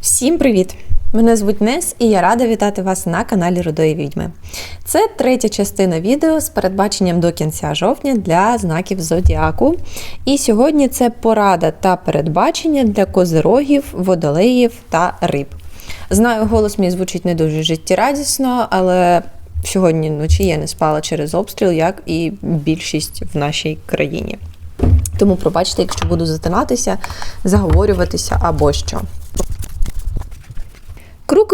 Всім привіт! Мене звуть Нес, і я рада вітати вас на каналі Рудої Відьми. Це третя частина відео з передбаченням до кінця жовтня для знаків Зодіаку. І сьогодні це порада та передбачення для козирогів, водолеїв та риб. Знаю, голос мій звучить не дуже життєрадісно, але сьогодні вночі я не спала через обстріл, як і більшість в нашій країні. Тому пробачте, якщо буду затинатися, заговорюватися або що.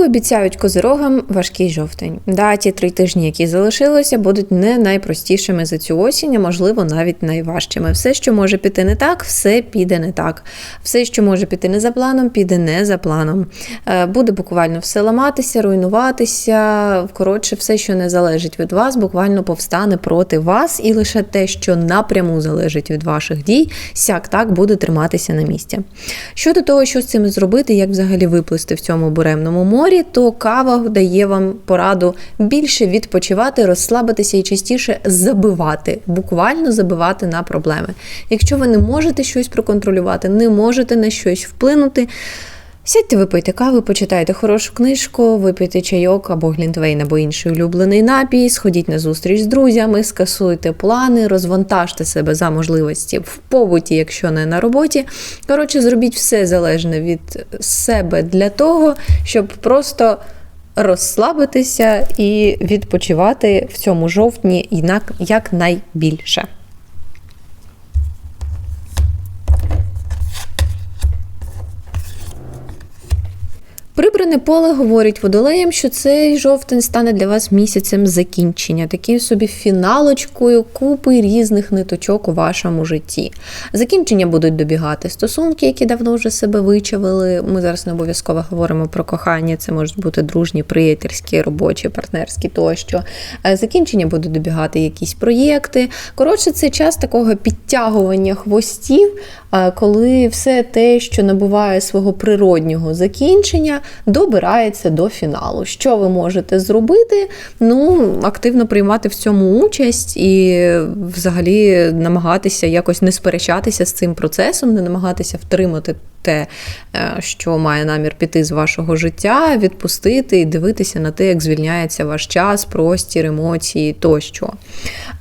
Обіцяють козирогам важкий жовтень. Да, ті три тижні, які залишилися, будуть не найпростішими за цю осінь, а можливо навіть найважчими. Все, що може піти не так, все піде не так. Все, що може піти не за планом, піде не за планом. Е, Буде буквально все ламатися, руйнуватися. Коротше, все, що не залежить від вас, буквально повстане проти вас, і лише те, що напряму залежить від ваших дій, сяк так буде триматися на місці. Щодо того, що з цим зробити, як взагалі виплисти в цьому буремному морі, то кава дає вам пораду більше відпочивати, розслабитися і частіше забивати, буквально забивати на проблеми. Якщо ви не можете щось проконтролювати, не можете на щось вплинути. Сядьте, випийте каву, почитайте хорошу книжку, випийте чайок або глінтвейн, або інший улюблений напій, сходіть на зустріч з друзями, скасуйте плани, розвантажте себе за можливості в побуті, якщо не на роботі. Коротше, зробіть все залежне від себе для того, щоб просто розслабитися і відпочивати в цьому жовтні якнайбільше. Прибране поле говорить водолеям, що цей жовтень стане для вас місяцем закінчення, таким собі фіналочкою купи різних ниточок у вашому житті. Закінчення будуть добігати стосунки, які давно вже себе вичавили. Ми зараз не обов'язково говоримо про кохання, це можуть бути дружні, приятельські, робочі, партнерські тощо. Е, Закінчення будуть добігати якісь проєкти. Коротше, це час такого підтягування хвостів, коли все те, що набуває свого природнього закінчення, добирається до фіналу. Що ви можете зробити? Ну, активно приймати в цьому участь і взагалі намагатися якось не сперечатися з цим процесом, не намагатися втримати. Те, е, що має намір піти з вашого життя, відпустити і дивитися на те, як звільняється ваш час, простір, емоції тощо.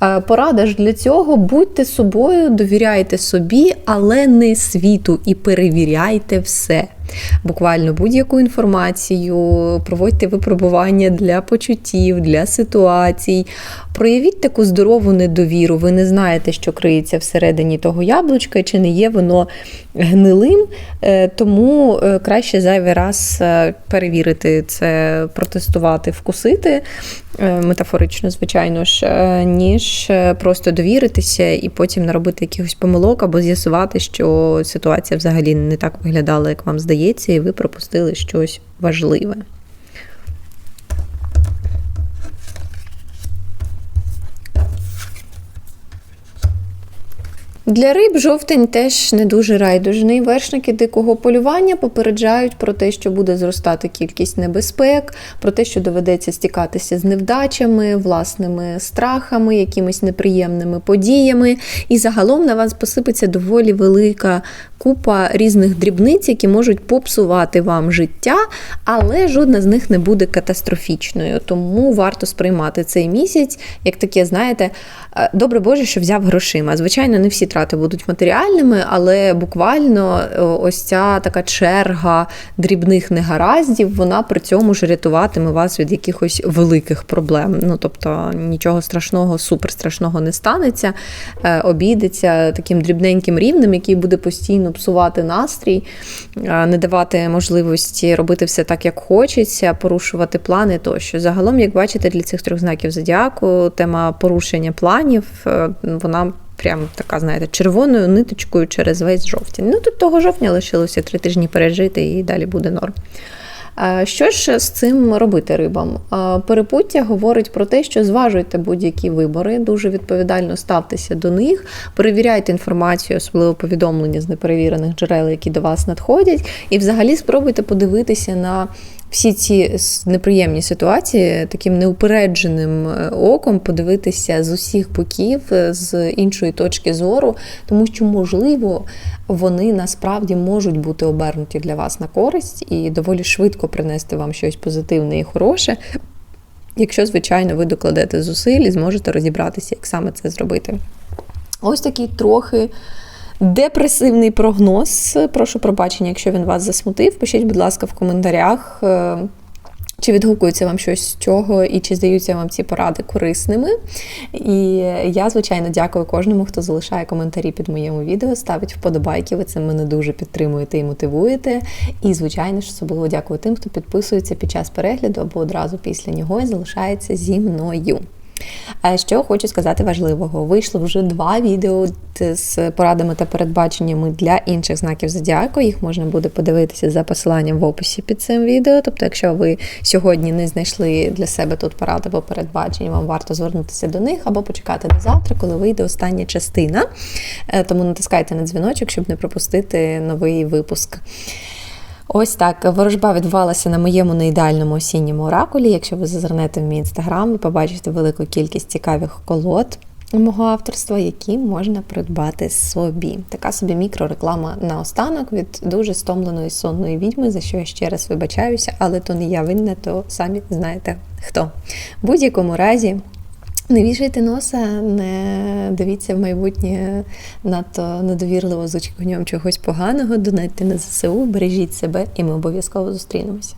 Е, Порада ж для цього будьте собою, довіряйте собі, але не світу, і перевіряйте все. Буквально будь-яку інформацію, проводьте випробування для почуттів, для ситуацій. Проявіть таку здорову недовіру. Ви не знаєте, що криється всередині того яблучка, чи не є воно гнилим, Е, тому е, краще зайвий раз е, перевірити це, протестувати, вкусити. Метафорично, звичайно ж, ніж просто довіритися і потім наробити якихось помилок або з'ясувати, що ситуація взагалі не так виглядала, як вам здається, і ви пропустили щось важливе. Для риб жовтень теж не дуже райдужний. Вершники дикого полювання попереджають про те, що буде зростати кількість небезпек, про те, що доведеться стікатися з невдачами, власними страхами, якимись неприємними подіями. І загалом на вас посипеться доволі велика купа різних дрібниць, які можуть попсувати вам життя, але жодна з них не буде катастрофічною. Тому варто сприймати цей місяць, як таке, знаєте, е, добре Боже, що взяв грошима. Звичайно, не всі трати будуть матеріальними, але буквально е, ось ця така черга дрібних негараздів, вона при цьому ж рятуватиме вас від якихось великих проблем. Ну тобто нічого страшного, суперстрашного не станеться, е, обійдеться таким дрібненьким рівнем, який буде постійно псувати настрій, не давати можливості робити все так, як хочеться, порушувати плани тощо. Загалом, як бачите, для цих трьох знаків зодіаку тема порушення планів, е, вона. Прям така, знаєте, червоною ниточкою через весь жовтень. Ну, тут того жовтня лишилося три тижні пережити, і далі буде норм. Що ж з цим робити рибам? Перепуття говорить про те, що зважуйте будь-які вибори, дуже відповідально ставтеся до них, перевіряйте інформацію, особливо повідомлення з неперевірених джерел, які до вас надходять, і взагалі спробуйте подивитися на всі ці неприємні ситуації таким неупередженим е, оком подивитися з усіх боків, е, з іншої точки зору, тому що, можливо, вони насправді можуть бути обернуті для вас на користь і доволі швидко принести вам щось позитивне і хороше. Якщо, звичайно, ви докладете зусиль і зможете розібратися, як саме це зробити. Ось такий трохи депресивний прогноз. Прошу пробачення, якщо він вас засмутив. Пишіть, будь ласка, в коментарях. е, Чи відгукується вам щось з цього, і чи здаються вам ці поради корисними? І я, звичайно, дякую кожному, хто залишає коментарі під моєму відео, ставить вподобайки. Ви цим мене дуже підтримуєте і мотивуєте. І, звичайно ж, особливо дякую тим, хто підписується під час перегляду або одразу після нього і залишається зі мною. Що хочу сказати важливого, вийшло вже два відео з порадами та передбаченнями для інших знаків зодіаку. Їх можна буде подивитися за посиланням в описі під цим відео. Тобто, якщо ви сьогодні не знайшли для себе тут порад або передбачень, вам варто звернутися до них або почекати до завтра, коли вийде остання частина. Е, Тому натискайте на дзвіночок, щоб не пропустити новий випуск. Ось так ворожба відбувалася на моєму неідеальному осінньому оракулі. Якщо ви зазирнете в мій інстаграм, побачите велику кількість цікавих колод мого авторства, які можна придбати собі. Така собі мікрореклама на останок від дуже стомленої сонної відьми, за що я ще раз вибачаюся, але то не я винна, то самі знаєте хто. В будь-якому разі. Не вішайте носа, не дивіться в майбутнє надто недовірливо з очікуванням чогось поганого, донайте на ЗСУ, бережіть себе, і ми обов'язково зустрінемося.